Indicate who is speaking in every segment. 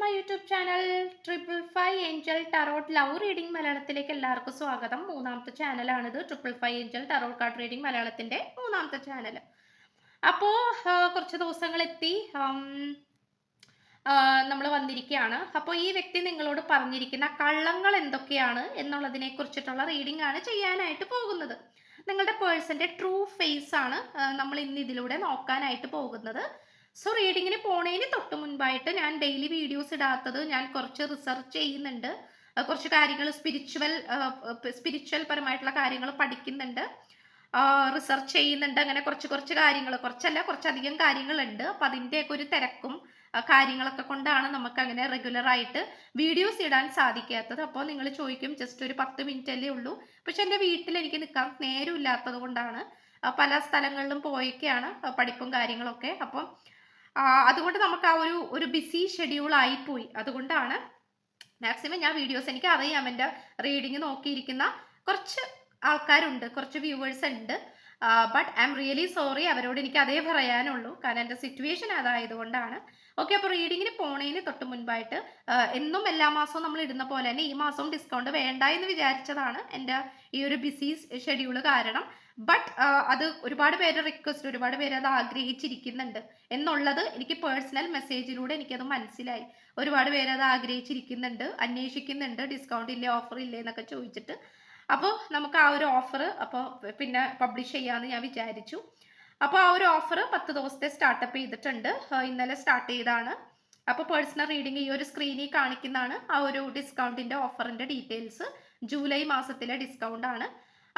Speaker 1: my YouTube channel triple five angel tarot love reading മലയാളത്തിലേക്ക് എല്ലാവർക്കും സ്വാഗതം മൂന്നാമത്തെ ചാനലാണിത് triple five angel tarot card reading മലയാളത്തിൻ്റെ മൂന്നാമത്തെ ചാനൽ അപ്പോൾ കുറച്ച് എത്തി നമ്മൾ വന്നിരിക്കുകയാണ് അപ്പോൾ ഈ വ്യക്തി നിങ്ങളോട് പറഞ്ഞിരിക്കുന്ന കള്ളങ്ങൾ എന്തൊക്കെയാണ് എന്നുള്ളതിനെ കുറിച്ചിട്ടുള്ള റീഡിംഗ് ആണ് ചെയ്യാനായിട്ട് പോകുന്നത് നിങ്ങളുടെ പേഴ്സൻ്റെ ട്രൂ ഫേസ് ആണ് നമ്മൾ ഇന്ന് ഇതിലൂടെ നോക്കാനായിട്ട് പോകുന്നത് സോ റീഡിങ്ങിന് പോണേന് തൊട്ട് മുൻപായിട്ട് ഞാൻ ഡെയിലി വീഡിയോസ് ഇടാത്തത് ഞാൻ കുറച്ച് റിസർച്ച് ചെയ്യുന്നുണ്ട് കുറച്ച് കാര്യങ്ങൾ സ്പിരിച്വൽ സ്പിരിച്വൽ പരമായിട്ടുള്ള കാര്യങ്ങൾ പഠിക്കുന്നുണ്ട് റിസർച്ച് ചെയ്യുന്നുണ്ട് അങ്ങനെ കുറച്ച് കുറച്ച് കാര്യങ്ങൾ കുറച്ചല്ല കുറച്ചധികം കാര്യങ്ങളുണ്ട് അപ്പം അതിൻ്റെയൊക്കെ ഒരു തിരക്കും കാര്യങ്ങളൊക്കെ കൊണ്ടാണ് നമുക്ക് അങ്ങനെ റെഗുലർ ആയിട്ട് വീഡിയോസ് ഇടാൻ സാധിക്കാത്തത് അപ്പോൾ നിങ്ങൾ ചോദിക്കും ജസ്റ്റ് ഒരു പത്ത് മിനിറ്റ് അല്ലേ ഉള്ളൂ പക്ഷെ എൻ്റെ വീട്ടിൽ എനിക്ക് നിൽക്കാൻ നേരമില്ലാത്തത് കൊണ്ടാണ് പല സ്ഥലങ്ങളിലും പോയൊക്കെയാണ് പഠിപ്പും കാര്യങ്ങളൊക്കെ അപ്പം അതുകൊണ്ട് നമുക്ക് ആ ഒരു ഒരു ബിസി ഷെഡ്യൂൾ ആയിപ്പോയി അതുകൊണ്ടാണ് മാക്സിമം ഞാൻ വീഡിയോസ് എനിക്ക് അറിയാം എൻ്റെ റീഡിങ് നോക്കിയിരിക്കുന്ന കുറച്ച് ആൾക്കാരുണ്ട് കുറച്ച് വ്യൂവേഴ്സ് ഉണ്ട് but I'm really sorry അവരോട് എനിക്ക് അതേ പറയാനുള്ളൂ കാരണം എൻ്റെ സിറ്റുവേഷൻ അതായതുകൊണ്ടാണ് ഓക്കെ അപ്പോൾ റീഡിങ്ങിന് പോണേന് തൊട്ട് മുൻപായിട്ട് എന്നും എല്ലാ മാസവും നമ്മൾ ഇടുന്ന പോലെ തന്നെ ഈ മാസവും ഡിസ്കൗണ്ട് വേണ്ട എന്ന് വിചാരിച്ചതാണ് എൻ്റെ ഈ ഒരു ബിസി ഷെഡ്യൂൾ കാരണം ബട്ട് അത് ഒരുപാട് പേര് റിക്വസ്റ്റ് ഒരുപാട് പേര് അത് ആഗ്രഹിച്ചിരിക്കുന്നുണ്ട് എന്നുള്ളത് എനിക്ക് പേഴ്സണൽ മെസ്സേജിലൂടെ എനിക്കത് മനസ്സിലായി ഒരുപാട് പേര് അത് ആഗ്രഹിച്ചിരിക്കുന്നുണ്ട് അന്വേഷിക്കുന്നുണ്ട് ഡിസ്കൗണ്ട് ഇല്ലേ ഓഫർ ഇല്ലേ എന്നൊക്കെ ചോദിച്ചിട്ട് അപ്പോൾ നമുക്ക് ആ ഒരു ഓഫർ അപ്പോൾ പിന്നെ പബ്ലിഷ് ചെയ്യാമെന്ന് ഞാൻ വിചാരിച്ചു അപ്പോൾ ആ ഒരു ഓഫർ പത്ത് ദിവസത്തെ സ്റ്റാർട്ടപ്പ് ചെയ്തിട്ടുണ്ട് ഇന്നലെ സ്റ്റാർട്ട് ചെയ്താണ് അപ്പോൾ പേഴ്സണൽ റീഡിംഗ് ഈ ഒരു സ്ക്രീനിൽ കാണിക്കുന്നതാണ് ആ ഒരു ഡിസ്കൗണ്ടിൻ്റെ ഓഫറിൻ്റെ ഡീറ്റെയിൽസ് ജൂലൈ മാസത്തിലെ ഡിസ്കൗണ്ട് ആണ്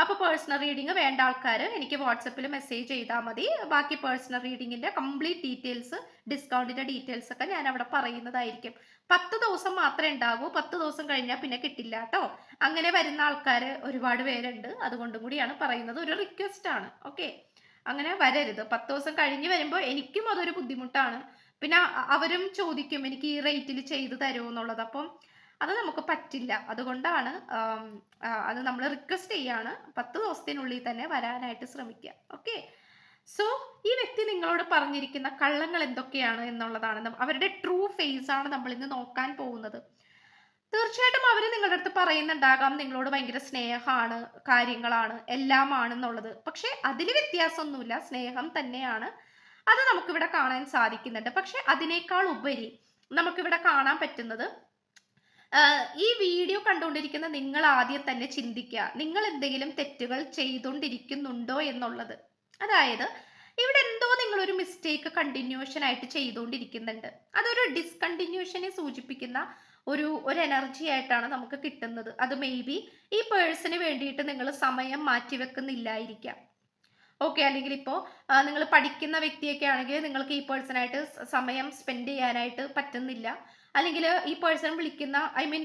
Speaker 1: അപ്പോൾ പേഴ്സണൽ റീഡിംഗ് വേണ്ട ആൾക്കാർ എനിക്ക് വാട്സപ്പിൽ മെസ്സേജ് ചെയ്താൽ മതി ബാക്കി പേഴ്സണൽ റീഡിങ്ങിൻ്റെ കംപ്ലീറ്റ് ഡീറ്റെയിൽസ് ഡിസ്കൗണ്ടിൻ്റെ ഡീറ്റെയിൽസ് ഒക്കെ ഞാൻ അവിടെ പറയുന്നതായിരിക്കും പത്ത് ദിവസം മാത്രമേ ഉണ്ടാകൂ പത്ത് ദിവസം കഴിഞ്ഞാൽ പിന്നെ കിട്ടില്ല കേട്ടോ അങ്ങനെ വരുന്ന ആൾക്കാർ ഒരുപാട് പേരുണ്ട് അതുകൊണ്ടും കൂടിയാണ് പറയുന്നത് ഒരു റിക്വസ്റ്റ് ആണ് ഓക്കെ അങ്ങനെ വരരുത് പത്ത് ദിവസം കഴിഞ്ഞ് വരുമ്പോൾ എനിക്കും അതൊരു ബുദ്ധിമുട്ടാണ് പിന്നെ അവരും ചോദിക്കും എനിക്ക് ഈ റേറ്റിൽ ചെയ്തു തരുമോ എന്നുള്ളത് അപ്പം അത് നമുക്ക് പറ്റില്ല അതുകൊണ്ടാണ് അത് നമ്മൾ റിക്വസ്റ്റ് ചെയ്യാണ് പത്ത് ദിവസത്തിനുള്ളിൽ തന്നെ വരാനായിട്ട് ശ്രമിക്കുക ഓക്കെ സോ ഈ വ്യക്തി നിങ്ങളോട് പറഞ്ഞിരിക്കുന്ന കള്ളങ്ങൾ എന്തൊക്കെയാണ് എന്നുള്ളതാണ് അവരുടെ ട്രൂ ഫേസ് ആണ് നമ്മൾ ഇന്ന് നോക്കാൻ പോകുന്നത് തീർച്ചയായിട്ടും അവർ നിങ്ങളുടെ അടുത്ത് പറയുന്നുണ്ടാകാം നിങ്ങളോട് ഭയങ്കര സ്നേഹമാണ് കാര്യങ്ങളാണ് എല്ലാം ആണെന്നുള്ളത് പക്ഷെ അതിൽ വ്യത്യാസമൊന്നുമില്ല സ്നേഹം തന്നെയാണ് അത് നമുക്കിവിടെ കാണാൻ സാധിക്കുന്നുണ്ട് പക്ഷെ അതിനേക്കാൾ ഉപരി നമുക്കിവിടെ കാണാൻ പറ്റുന്നത് ഈ വീഡിയോ കണ്ടുകൊണ്ടിരിക്കുന്ന നിങ്ങൾ ആദ്യം തന്നെ ചിന്തിക്കുക നിങ്ങൾ എന്തെങ്കിലും തെറ്റുകൾ ചെയ്തുകൊണ്ടിരിക്കുന്നുണ്ടോ എന്നുള്ളത് അതായത് ഇവിടെ എന്തോ നിങ്ങൾ ഒരു മിസ്റ്റേക്ക് കണ്ടിന്യൂഷൻ ആയിട്ട് ചെയ്തുകൊണ്ടിരിക്കുന്നുണ്ട് അതൊരു ഡിസ്കണ്ടിന്യൂഷനെ സൂചിപ്പിക്കുന്ന ഒരു ഒരു എനർജി ആയിട്ടാണ് നമുക്ക് കിട്ടുന്നത് അത് മേ ബി ഈ പേഴ്സണിന് വേണ്ടിയിട്ട് നിങ്ങൾ സമയം മാറ്റി വെക്കുന്നില്ലായിരിക്കാം ഓക്കെ അല്ലെങ്കിൽ ഇപ്പോൾ നിങ്ങൾ പഠിക്കുന്ന വ്യക്തിയൊക്കെ ആണെങ്കിൽ നിങ്ങൾക്ക് ഈ പേഴ്സണായിട്ട് സമയം സ്പെൻഡ് ചെയ്യാനായിട്ട് പറ്റുന്നില്ല അല്ലെങ്കിൽ ഈ പേഴ്സൺ വിളിക്കുന്ന ഐ മീൻ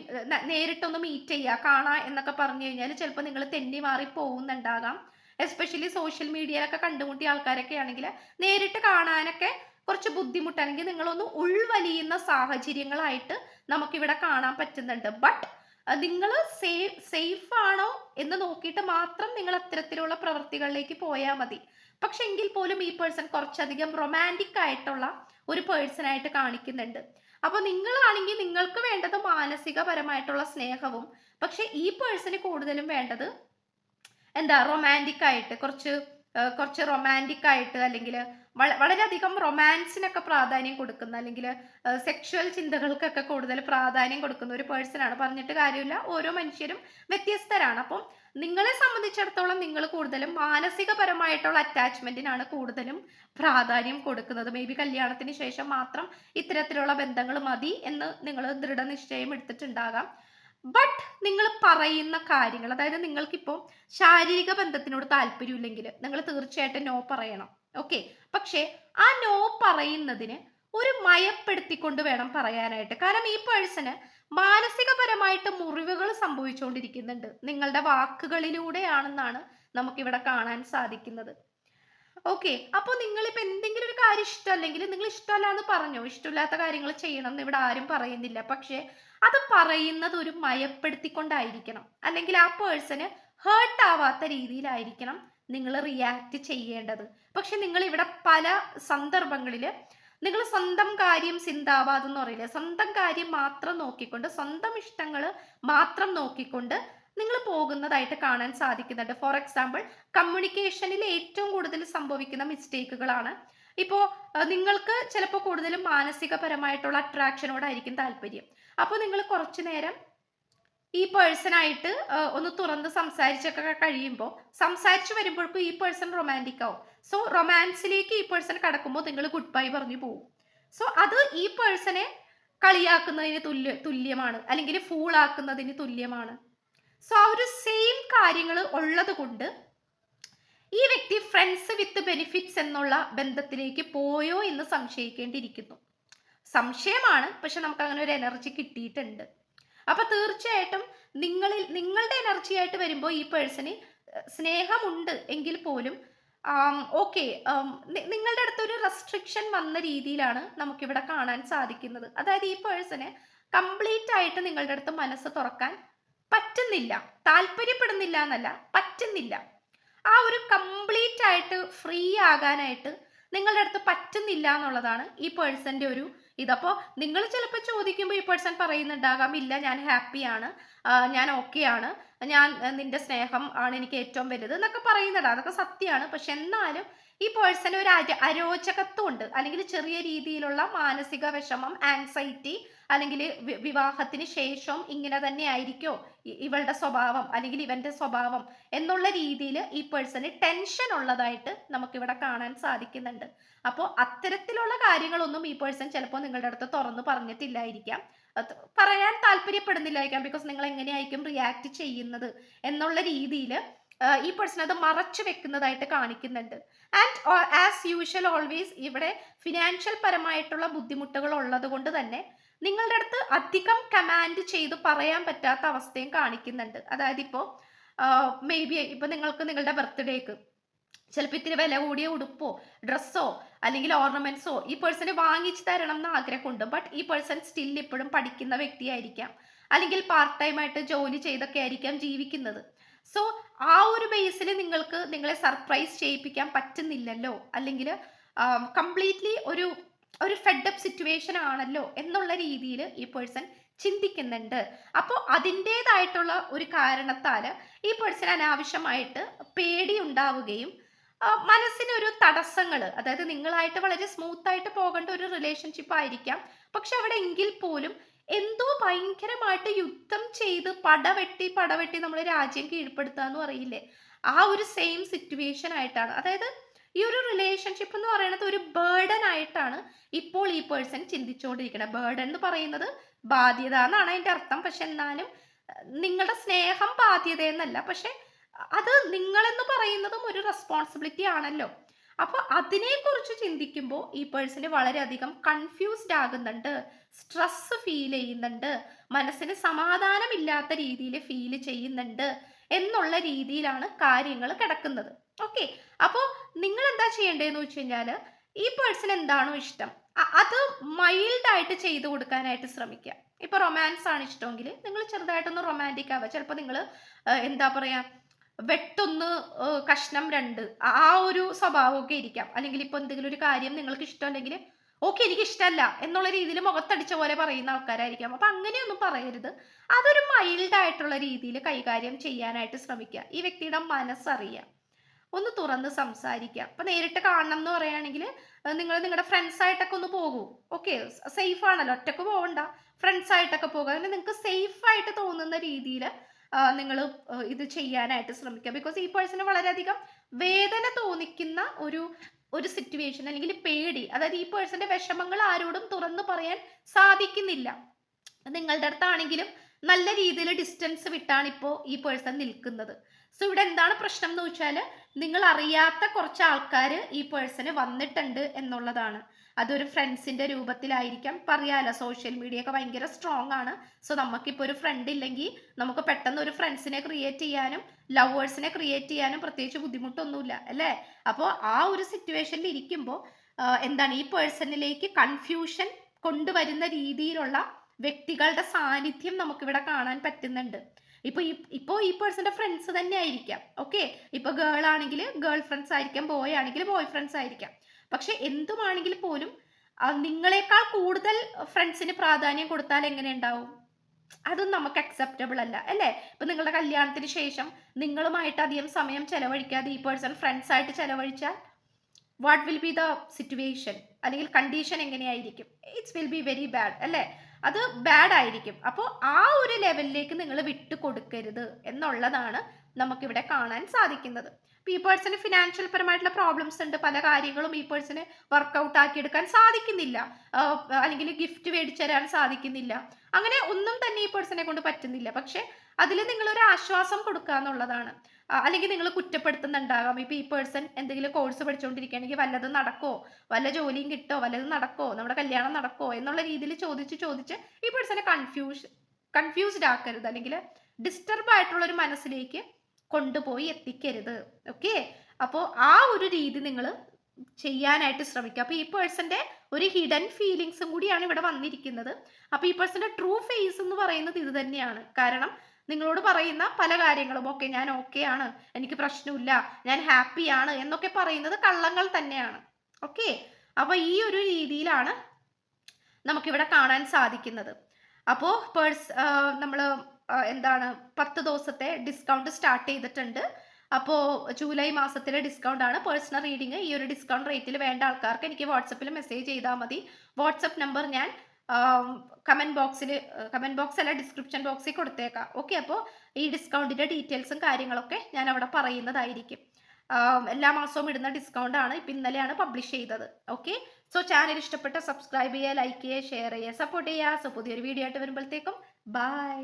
Speaker 1: നേരിട്ടൊന്ന് മീറ്റ് ചെയ്യുക കാണാ എന്നൊക്കെ പറഞ്ഞു കഴിഞ്ഞാൽ ചിലപ്പോൾ നിങ്ങൾ തെന്നി മാറി പോകുന്നുണ്ടാകാം എസ്പെഷ്യലി സോഷ്യൽ മീഡിയയിലൊക്കെ കണ്ടുമുട്ടിയ ആൾക്കാരൊക്കെ ആണെങ്കിൽ നേരിട്ട് കാണാനൊക്കെ കുറച്ച് ബുദ്ധിമുട്ടാണെങ്കിൽ നിങ്ങളൊന്ന് ഉൾവലിയുന്ന സാഹചര്യങ്ങളായിട്ട് നമുക്കിവിടെ കാണാൻ പറ്റുന്നുണ്ട് ബട്ട് നിങ്ങൾ സേഫ് സേഫ് ആണോ എന്ന് നോക്കിയിട്ട് മാത്രം നിങ്ങൾ അത്തരത്തിലുള്ള പ്രവൃത്തികളിലേക്ക് പോയാൽ മതി പക്ഷെ എങ്കിൽ പോലും ഈ പേഴ്സൺ കുറച്ചധികം റൊമാൻറ്റിക് ആയിട്ടുള്ള ഒരു പേഴ്സൺ ആയിട്ട് കാണിക്കുന്നുണ്ട് അപ്പോൾ നിങ്ങളാണെങ്കിൽ നിങ്ങൾക്ക് വേണ്ടത് മാനസികപരമായിട്ടുള്ള സ്നേഹവും പക്ഷെ ഈ പേഴ്സന് കൂടുതലും വേണ്ടത് എന്താ റൊമാൻറ്റിക് ആയിട്ട് കുറച്ച് കുറച്ച് റൊമാൻറ്റിക് ആയിട്ട് അല്ലെങ്കിൽ വളരെയധികം റൊമാൻസിനൊക്കെ പ്രാധാന്യം കൊടുക്കുന്ന അല്ലെങ്കിൽ സെക്ഷൽ ചിന്തകൾക്കൊക്കെ കൂടുതൽ പ്രാധാന്യം കൊടുക്കുന്ന ഒരു പേഴ്സണാണ് പറഞ്ഞിട്ട് കാര്യമില്ല ഓരോ മനുഷ്യരും വ്യത്യസ്തരാണ് അപ്പം നിങ്ങളെ സംബന്ധിച്ചിടത്തോളം നിങ്ങൾ കൂടുതലും മാനസികപരമായിട്ടുള്ള അറ്റാച്ച്മെന്റിനാണ് കൂടുതലും പ്രാധാന്യം കൊടുക്കുന്നത് മേ ബി കല്യാണത്തിന് ശേഷം മാത്രം ഇത്തരത്തിലുള്ള ബന്ധങ്ങൾ മതി എന്ന് നിങ്ങൾ ദൃഢനിശ്ചയം എടുത്തിട്ടുണ്ടാകാം ബട്ട് നിങ്ങൾ പറയുന്ന കാര്യങ്ങൾ അതായത് നിങ്ങൾക്കിപ്പോൾ ശാരീരിക ബന്ധത്തിനോട് താല്പര്യമില്ലെങ്കിൽ നിങ്ങൾ തീർച്ചയായിട്ടും നോ പറയണം ഓക്കെ പക്ഷേ ആ നോ പറയുന്നതിന് ഒരു മയപ്പെടുത്തിക്കൊണ്ട് വേണം പറയാനായിട്ട് കാരണം ഈ പേഴ്സണ് മാനസികപരമായിട്ട് മുറിവുകൾ സംഭവിച്ചുകൊണ്ടിരിക്കുന്നുണ്ട് നിങ്ങളുടെ വാക്കുകളിലൂടെയാണെന്നാണ് നമുക്കിവിടെ കാണാൻ സാധിക്കുന്നത് ഓക്കെ അപ്പോൾ നിങ്ങളിപ്പോൾ എന്തെങ്കിലും ഒരു കാര്യം ഇഷ്ടമല്ലെങ്കിൽ നിങ്ങൾ ഇഷ്ടമല്ല എന്ന് പറഞ്ഞോ ഇഷ്ടമില്ലാത്ത കാര്യങ്ങൾ ചെയ്യണം എന്ന് ഇവിടെ ആരും പറയുന്നില്ല പക്ഷേ അത് പറയുന്നത് ഒരു മയപ്പെടുത്തിക്കൊണ്ടായിരിക്കണം അല്ലെങ്കിൽ ആ പേഴ്സണ് ഹേർട്ട് ആവാത്ത രീതിയിലായിരിക്കണം നിങ്ങൾ റിയാക്ട് ചെയ്യേണ്ടത് പക്ഷെ നിങ്ങൾ ഇവിടെ പല സന്ദർഭങ്ങളിൽ നിങ്ങൾ സ്വന്തം കാര്യം ചിന്താവാദം എന്ന് പറയില്ലേ സ്വന്തം കാര്യം മാത്രം നോക്കിക്കൊണ്ട് സ്വന്തം ഇഷ്ടങ്ങൾ മാത്രം നോക്കിക്കൊണ്ട് നിങ്ങൾ പോകുന്നതായിട്ട് കാണാൻ സാധിക്കുന്നുണ്ട് ഫോർ എക്സാമ്പിൾ കമ്മ്യൂണിക്കേഷനിൽ ഏറ്റവും കൂടുതൽ സംഭവിക്കുന്ന മിസ്റ്റേക്കുകളാണ് ഇപ്പോൾ നിങ്ങൾക്ക് ചിലപ്പോൾ കൂടുതലും മാനസികപരമായിട്ടുള്ള അട്രാക്ഷനോടായിരിക്കും താല്പര്യം അപ്പോൾ നിങ്ങൾ കുറച്ചു നേരം ഈ പേഴ്സണായിട്ട് ഒന്ന് തുറന്ന് സംസാരിച്ചൊക്കെ കഴിയുമ്പോൾ സംസാരിച്ചു വരുമ്പോഴേക്കും ഈ പേഴ്സൺ റൊമാൻറ്റിക് ആവും സോ റൊമാൻസിലേക്ക് ഈ പേഴ്സൺ കടക്കുമ്പോൾ നിങ്ങൾ ഗുഡ് ബൈ പറഞ്ഞു പോകും സോ അത് ഈ പേഴ്സണെ കളിയാക്കുന്നതിന് തുല്യ തുല്യമാണ് അല്ലെങ്കിൽ ഫൂൾ ആക്കുന്നതിന് തുല്യമാണ് സോ ആ ഒരു സെയിം കാര്യങ്ങൾ ഉള്ളത് കൊണ്ട് ഈ വ്യക്തി ഫ്രണ്ട്സ് വിത്ത് ബെനിഫിറ്റ്സ് എന്നുള്ള ബന്ധത്തിലേക്ക് പോയോ എന്ന് സംശയിക്കേണ്ടിയിരിക്കുന്നു സംശയമാണ് പക്ഷെ നമുക്ക് അങ്ങനെ ഒരു എനർജി കിട്ടിയിട്ടുണ്ട് അപ്പൊ തീർച്ചയായിട്ടും നിങ്ങളിൽ നിങ്ങളുടെ എനർജി ആയിട്ട് വരുമ്പോൾ ഈ പേഴ്സണി സ്നേഹമുണ്ട് എങ്കിൽ പോലും ഓക്കെ നിങ്ങളുടെ അടുത്തൊരു റെസ്ട്രിക്ഷൻ വന്ന രീതിയിലാണ് നമുക്കിവിടെ കാണാൻ സാധിക്കുന്നത് അതായത് ഈ പേഴ്സണ് കംപ്ലീറ്റ് ആയിട്ട് നിങ്ങളുടെ അടുത്ത് മനസ്സ് തുറക്കാൻ പറ്റുന്നില്ല താല്പര്യപ്പെടുന്നില്ല എന്നല്ല പറ്റുന്നില്ല ആ ഒരു കംപ്ലീറ്റ് ആയിട്ട് ഫ്രീ ആകാനായിട്ട് നിങ്ങളുടെ അടുത്ത് പറ്റുന്നില്ല എന്നുള്ളതാണ് ഈ പേഴ്സന്റെ ഒരു ഇതപ്പോൾ നിങ്ങൾ ചിലപ്പോൾ ചോദിക്കുമ്പോൾ ഈ പേഴ്സൺ പറയുന്നുണ്ടാകാം ഇല്ല ഞാൻ ഹാപ്പിയാണ് ഞാൻ ഓക്കെയാണ് ഞാൻ നിന്റെ സ്നേഹം ആണ് എനിക്ക് ഏറ്റവും വലുത് എന്നൊക്കെ പറയുന്നുണ്ട് അതൊക്കെ സത്യമാണ് പക്ഷെ എന്നാലും ഈ പേഴ്സന് ഒരു അരോചകത്വം ഉണ്ട് അല്ലെങ്കിൽ ചെറിയ രീതിയിലുള്ള മാനസിക വിഷമം ആൻസൈറ്റി അല്ലെങ്കിൽ വിവാഹത്തിന് ശേഷവും ഇങ്ങനെ തന്നെ ആയിരിക്കോ ഇവളുടെ സ്വഭാവം അല്ലെങ്കിൽ ഇവന്റെ സ്വഭാവം എന്നുള്ള രീതിയിൽ ഈ പേഴ്സണ് ടെൻഷൻ ഉള്ളതായിട്ട് നമുക്ക് ഇവിടെ കാണാൻ സാധിക്കുന്നുണ്ട് അപ്പോൾ അത്തരത്തിലുള്ള കാര്യങ്ങളൊന്നും ഈ പേഴ്സൺ ചിലപ്പോൾ നിങ്ങളുടെ അടുത്ത് തുറന്നു പറഞ്ഞിട്ടില്ലായിരിക്കാം പറയാൻ താല്പര്യപ്പെടുന്നില്ലായിരിക്കാം ബിക്കോസ് നിങ്ങൾ എങ്ങനെയായിരിക്കും റിയാക്ട് ചെയ്യുന്നത് എന്നുള്ള രീതിയിൽ ഈ പേഴ്സൺ അത് മറച്ചു വെക്കുന്നതായിട്ട് കാണിക്കുന്നുണ്ട് ആൻഡ് ആസ് യൂഷ്വൽ ഓൾവേസ് ഇവിടെ ഫിനാൻഷ്യൽ പരമായിട്ടുള്ള ബുദ്ധിമുട്ടുകൾ ഉള്ളത് കൊണ്ട് തന്നെ നിങ്ങളുടെ അടുത്ത് അധികം കമാൻഡ് ചെയ്ത് പറയാൻ പറ്റാത്ത അവസ്ഥയും കാണിക്കുന്നുണ്ട് അതായത് ഇപ്പോൾ മേ ബി ഇപ്പൊ നിങ്ങൾക്ക് നിങ്ങളുടെ ബർത്ത്ഡേക്ക് ചിലപ്പോൾ ഇത്തിരി വില കൂടിയ ഉടുപ്പോ ഡ്രസ്സോ അല്ലെങ്കിൽ ഓർണമെന്റ്സോ ഈ പേഴ്സണെ വാങ്ങിച്ചു തരണം എന്ന് ആഗ്രഹമുണ്ട് ബട്ട് ഈ പേഴ്സൺ സ്റ്റിൽ ഇപ്പോഴും പഠിക്കുന്ന വ്യക്തിയായിരിക്കാം അല്ലെങ്കിൽ പാർട്ട് ടൈം ആയിട്ട് ജോലി ചെയ്തൊക്കെ ആയിരിക്കാം ജീവിക്കുന്നത് സോ ആ ഒരു ബേസിൽ നിങ്ങൾക്ക് നിങ്ങളെ സർപ്രൈസ് ചെയ്യിപ്പിക്കാൻ പറ്റുന്നില്ലല്ലോ അല്ലെങ്കിൽ കംപ്ലീറ്റ്ലി ഒരു ഒരു ഫെഡപ്പ് സിറ്റുവേഷൻ ആണല്ലോ എന്നുള്ള രീതിയിൽ ഈ പേഴ്സൺ ചിന്തിക്കുന്നുണ്ട് അപ്പോൾ അതിൻ്റേതായിട്ടുള്ള ഒരു കാരണത്താൽ ഈ പേഴ്സൺ അനാവശ്യമായിട്ട് പേടി ഉണ്ടാവുകയും മനസ്സിനൊരു തടസ്സങ്ങൾ അതായത് നിങ്ങളായിട്ട് വളരെ സ്മൂത്ത് ആയിട്ട് പോകേണ്ട ഒരു റിലേഷൻഷിപ്പ് ആയിരിക്കാം പക്ഷെ അവിടെ എങ്കിൽ പോലും എന്തോ ഭയങ്കരമായിട്ട് യുദ്ധം ചെയ്ത് പടവെട്ടി പടവെട്ടി നമ്മൾ രാജ്യം കീഴ്പ്പെടുത്തുക എന്ന് പറയില്ലേ ആ ഒരു സെയിം സിറ്റുവേഷൻ ആയിട്ടാണ് അതായത് ഈ ഒരു റിലേഷൻഷിപ്പ് എന്ന് പറയുന്നത് ഒരു ബേർഡൻ ആയിട്ടാണ് ഇപ്പോൾ ഈ പേഴ്സൺ ചിന്തിച്ചുകൊണ്ടിരിക്കുന്നത് ബേർഡൻ എന്ന് പറയുന്നത് ബാധ്യത എന്നാണ് അതിൻ്റെ അർത്ഥം പക്ഷെ എന്നാലും നിങ്ങളുടെ സ്നേഹം ബാധ്യതയെന്നല്ല പക്ഷെ അത് നിങ്ങളെന്ന് പറയുന്നതും ഒരു റെസ്പോൺസിബിലിറ്റി ആണല്ലോ അപ്പോൾ അതിനെക്കുറിച്ച് ചിന്തിക്കുമ്പോൾ ഈ പേഴ്സണ് വളരെയധികം കൺഫ്യൂസ്ഡ് ആകുന്നുണ്ട് സ്ട്രെസ് ഫീൽ ചെയ്യുന്നുണ്ട് മനസ്സിന് സമാധാനമില്ലാത്ത രീതിയിൽ ഫീൽ ചെയ്യുന്നുണ്ട് എന്നുള്ള രീതിയിലാണ് കാര്യങ്ങൾ കിടക്കുന്നത് ഓക്കെ അപ്പോൾ നിങ്ങൾ എന്താ ചെയ്യേണ്ടതെന്ന് വെച്ച് കഴിഞ്ഞാൽ ഈ പേഴ്സൺ എന്താണോ ഇഷ്ടം അത് മൈൽഡായിട്ട് ചെയ്തു കൊടുക്കാനായിട്ട് ശ്രമിക്കുക ഇപ്പൊ റൊമാൻസ് ആണ് ഇഷ്ടമെങ്കിൽ നിങ്ങൾ ചെറുതായിട്ടൊന്ന് റൊമാൻറ്റിക് ആവുക ചിലപ്പോൾ നിങ്ങൾ എന്താ പറയുക വെട്ടൊന്ന് കഷ്ണം രണ്ട് ആ ഒരു സ്വഭാവമൊക്കെ ഇരിക്കാം അല്ലെങ്കിൽ ഇപ്പൊ എന്തെങ്കിലും ഒരു കാര്യം നിങ്ങൾക്ക് ഇഷ്ടമല്ലെങ്കിൽ ഓക്കെ എനിക്ക് ഇഷ്ടമല്ല എന്നുള്ള രീതിയിൽ മുഖത്തടിച്ച പോലെ പറയുന്ന ആൾക്കാരായിരിക്കാം അപ്പൊ അങ്ങനെയൊന്നും പറയരുത് അതൊരു മൈൽഡായിട്ടുള്ള രീതിയിൽ കൈകാര്യം ചെയ്യാനായിട്ട് ശ്രമിക്കുക ഈ വ്യക്തിയുടെ മനസ്സറിയാം ഒന്ന് തുറന്ന് സംസാരിക്കുക അപ്പൊ നേരിട്ട് കാണണം എന്ന് പറയുകയാണെങ്കിൽ നിങ്ങൾ നിങ്ങളുടെ ഫ്രണ്ട്സ് ആയിട്ടൊക്കെ ഒന്ന് പോകൂ ഓക്കെ സേഫ് ആണല്ലോ ഒറ്റക്ക് പോകണ്ട ഫ്രണ്ട്സ് ആയിട്ടൊക്കെ പോകുക അങ്ങനെ നിങ്ങൾക്ക് സേഫ് ആയിട്ട് തോന്നുന്ന രീതിയിൽ നിങ്ങൾ ഇത് ചെയ്യാനായിട്ട് ശ്രമിക്കുക ബിക്കോസ് ഈ പേഴ്സണ് വളരെയധികം വേദന തോന്നിക്കുന്ന ഒരു ഒരു സിറ്റുവേഷൻ അല്ലെങ്കിൽ പേടി അതായത് ഈ പേഴ്സന്റെ വിഷമങ്ങൾ ആരോടും തുറന്നു പറയാൻ സാധിക്കുന്നില്ല നിങ്ങളുടെ അടുത്താണെങ്കിലും നല്ല രീതിയിൽ ഡിസ്റ്റൻസ് വിട്ടാണ് ഇപ്പോൾ ഈ പേഴ്സൺ നിൽക്കുന്നത് സോ ഇവിടെ എന്താണ് പ്രശ്നം എന്ന് വെച്ചാൽ നിങ്ങൾ അറിയാത്ത കുറച്ച് ആൾക്കാർ ഈ പേഴ്സണ് വന്നിട്ടുണ്ട് എന്നുള്ളതാണ് അതൊരു ഫ്രണ്ട്സിന്റെ രൂപത്തിലായിരിക്കാം പറയാലോ സോഷ്യൽ മീഡിയ ഒക്കെ ഭയങ്കര സ്ട്രോങ് ആണ് സോ നമുക്കിപ്പോൾ ഒരു ഫ്രണ്ട് ഇല്ലെങ്കിൽ നമുക്ക് പെട്ടെന്ന് ഒരു ഫ്രണ്ട്സിനെ ക്രിയേറ്റ് ചെയ്യാനും ലവേഴ്സിനെ ക്രിയേറ്റ് ചെയ്യാനും പ്രത്യേകിച്ച് ബുദ്ധിമുട്ടൊന്നുമില്ല അല്ലേ അപ്പോൾ ആ ഒരു സിറ്റുവേഷനിൽ ഇരിക്കുമ്പോൾ എന്താണ് ഈ പേഴ്സണിലേക്ക് കൺഫ്യൂഷൻ കൊണ്ടുവരുന്ന രീതിയിലുള്ള വ്യക്തികളുടെ സാന്നിധ്യം നമുക്കിവിടെ കാണാൻ പറ്റുന്നുണ്ട് ഇപ്പോ ഈ ഇപ്പോൾ ഈ പേഴ്സന്റെ ഫ്രണ്ട്സ് തന്നെ ആയിരിക്കാം ഓക്കെ ഇപ്പൊ ഗേൾ ആണെങ്കിൽ ഗേൾ ഫ്രണ്ട്സ് ആയിരിക്കാം ബോയ് ആണെങ്കിൽ ബോയ് ഫ്രണ്ട്സ് ആയിരിക്കാം പക്ഷെ എന്തുമാണെങ്കിൽ പോലും നിങ്ങളെക്കാൾ കൂടുതൽ ഫ്രണ്ട്സിന് പ്രാധാന്യം കൊടുത്താൽ എങ്ങനെ ഉണ്ടാവും അതും നമുക്ക് അക്സെപ്റ്റബിൾ അല്ല അല്ലേ ഇപ്പൊ നിങ്ങളുടെ കല്യാണത്തിന് ശേഷം നിങ്ങളുമായിട്ട് അധികം സമയം ചെലവഴിക്കാതെ ഈ പേഴ്സൺ ഫ്രണ്ട്സ് ആയിട്ട് ചെലവഴിച്ചാൽ what will be the situation അല്ലെങ്കിൽ കണ്ടീഷൻ എങ്ങനെയായിരിക്കും it's will be very bad അല്ലേ അത് ബാഡ് ആയിരിക്കും അപ്പോൾ ആ ഒരു ലെവലിലേക്ക് നിങ്ങൾ വിട്ടു കൊടുക്കരുത് എന്നുള്ളതാണ് നമുക്കിവിടെ കാണാൻ സാധിക്കുന്നത് ഈ പേഴ്സന് ഫിനാൻഷ്യൽ പരമായിട്ടുള്ള പ്രോബ്ലംസ് ഉണ്ട് പല കാര്യങ്ങളും ഈ പേഴ്സന് വർക്കൗട്ട് ആക്കിയെടുക്കാൻ സാധിക്കുന്നില്ല അല്ലെങ്കിൽ ഗിഫ്റ്റ് മേടിച്ചു തരാൻ സാധിക്കുന്നില്ല അങ്ങനെ ഒന്നും തന്നെ ഈ പേഴ്സണെ കൊണ്ട് പറ്റുന്നില്ല പക്ഷെ അതിൽ നിങ്ങളൊരു ആശ്വാസം കൊടുക്കുക എന്നുള്ളതാണ് അല്ലെങ്കിൽ നിങ്ങൾ കുറ്റപ്പെടുത്തുന്നുണ്ടാകാം ഇപ്പൊ ഈ പേഴ്സൺ എന്തെങ്കിലും കോഴ്സ് പഠിച്ചുകൊണ്ടിരിക്കുകയാണെങ്കിൽ വല്ലതും നടക്കോ വല്ല ജോലിയും കിട്ടോ വല്ലതും നടക്കോ നമ്മുടെ കല്യാണം നടക്കോ എന്നുള്ള രീതിയിൽ ചോദിച്ച് ചോദിച്ച് ഈ പേഴ്സണെ കൺഫ്യൂഷ് കൺഫ്യൂസ്ഡ് ആക്കരുത് അല്ലെങ്കിൽ ഡിസ്റ്റർബ് ആയിട്ടുള്ള ഒരു മനസ്സിലേക്ക് കൊണ്ടുപോയി എത്തിക്കരുത് ഓക്കെ അപ്പോൾ ആ ഒരു രീതി നിങ്ങൾ ചെയ്യാനായിട്ട് ശ്രമിക്കുക അപ്പോൾ ഈ പേഴ്സന്റെ ഒരു ഹിഡൻ ഫീലിങ്സും കൂടിയാണ് ഇവിടെ വന്നിരിക്കുന്നത് അപ്പോൾ ഈ പേഴ്സന്റെ ട്രൂ ഫേസ് എന്ന് പറയുന്നത് ഇത് തന്നെയാണ് കാരണം നിങ്ങളോട് പറയുന്ന പല കാര്യങ്ങളും ഓക്കെ ഞാൻ ഓക്കെ ആണ് എനിക്ക് പ്രശ്നമില്ല ഞാൻ ഹാപ്പിയാണ് എന്നൊക്കെ പറയുന്നത് കള്ളങ്ങൾ തന്നെയാണ് ഓക്കെ അപ്പൊ ഈ ഒരു രീതിയിലാണ് നമുക്കിവിടെ കാണാൻ സാധിക്കുന്നത് അപ്പോൾ പേഴ്സ് നമ്മൾ എന്താണ് പത്ത് ദിവസത്തെ ഡിസ്കൗണ്ട് സ്റ്റാർട്ട് ചെയ്തിട്ടുണ്ട് അപ്പോൾ ജൂലൈ മാസത്തിലെ ഡിസ്കൗണ്ട് ആണ് പേഴ്സണൽ റീഡിംഗ് ഈ ഒരു ഡിസ്കൗണ്ട് റേറ്റിൽ വേണ്ട ആൾക്കാർക്ക് എനിക്ക് വാട്സപ്പിൽ മെസ്സേജ് ചെയ്താൽ മതി വാട്സപ്പ് നമ്പർ ഞാൻ കമൻറ്റ് ബോക്സിൽ കമൻറ്റ് ബോക്സ് അല്ല ഡിസ്ക്രിപ്ഷൻ ബോക്സിൽ കൊടുത്തേക്കാം ഓക്കെ അപ്പോൾ ഈ ഡിസ്കൗണ്ടിൻ്റെ ഡീറ്റെയിൽസും കാര്യങ്ങളൊക്കെ ഞാൻ അവിടെ പറയുന്നതായിരിക്കും എല്ലാ മാസവും ഇടുന്ന ഡിസ്കൗണ്ട് ആണ് ഇപ്പം ഇന്നലെയാണ് പബ്ലിഷ് ചെയ്തത് ഓക്കെ സോ ചാനൽ ഇഷ്ടപ്പെട്ട സബ്സ്ക്രൈബ് ചെയ്യുക ലൈക്ക് ചെയ്യുക ഷെയർ ചെയ്യുക സപ്പോർട്ട് ചെയ്യുക സോ പുതിയൊരു വീഡിയോ ആയിട്ട് വരുമ്പോഴത്തേക്കും ബൈ